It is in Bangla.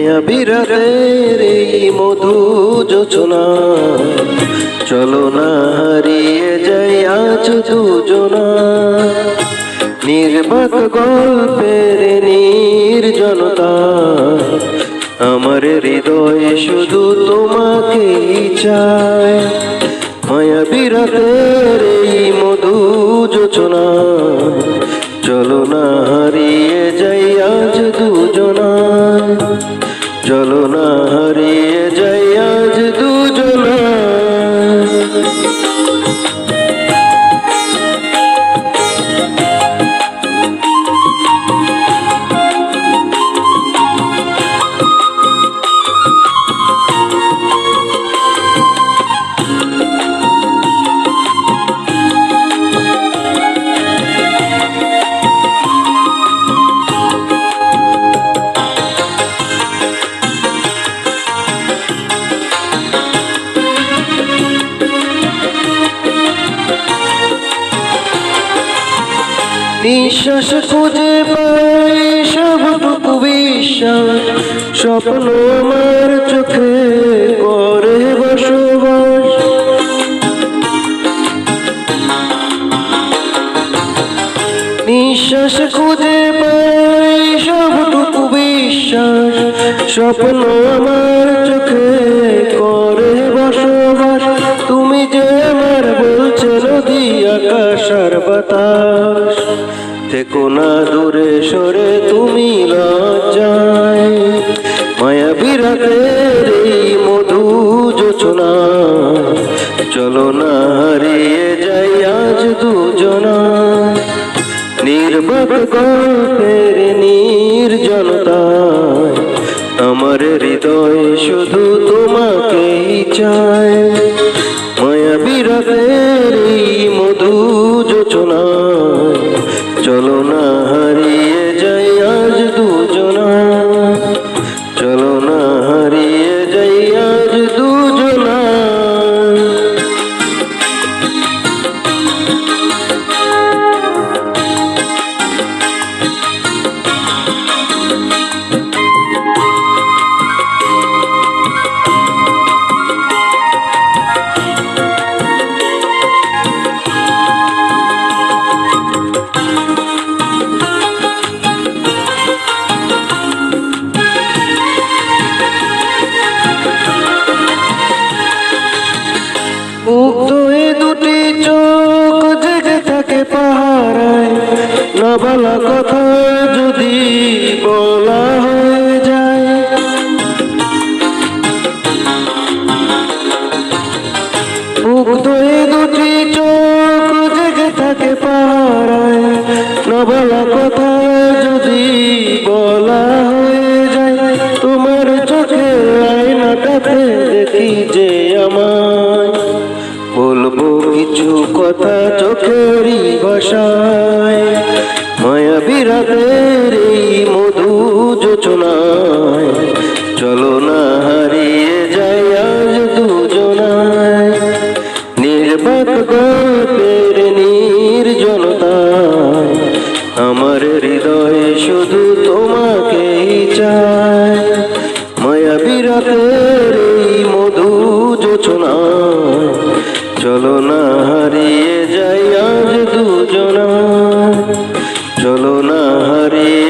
মায়া বিরাতের এই মধু যোচনা চলো না হারিয়ে যাই আজ দুজনা। নির্বাক গল্পের নির্জনতা, আমার হৃদয়ে শুধু তোমাকেই চায়। মায়া বিরাতের এই মধু যোচনা চলো না হারিয়ে যাই আজ দুজনায় চলো না হারিয়ে নিঃশ্বাস খুঁজে পাই সবটুকু বিশ্বাস স্বপ্ন আমার চোখে করে বসবাস। নিঃশ্বাস খুঁজে পাই সবটুকু বিশ্বাস স্বপ্ন আমার চোখে করে বসবাস। তুমি যে আকাশ আর বাতাস থেকো না দূরে সরে, তুমি লজ্জায়। মায়া বিরাতের এই মধু যোচনা। চলো না হারিয়ে যাই আজ দুজনা। নির্বাক গল্পের নির্জনতায় আমার হৃদয় শুধু তোমাকেই চায়। না কথা যদি বলা হয়ে যায়। মুগ্ধ এ দুটি চোখ জেগে থাকে পাহারায়। না কথা যদি বলা হয়ে যায়। তোমার চোখে আয়নাটাতে দেখি যে আমায়। বলব কিছু কথা চোখেরই ভাষায়। बोलो ना हरी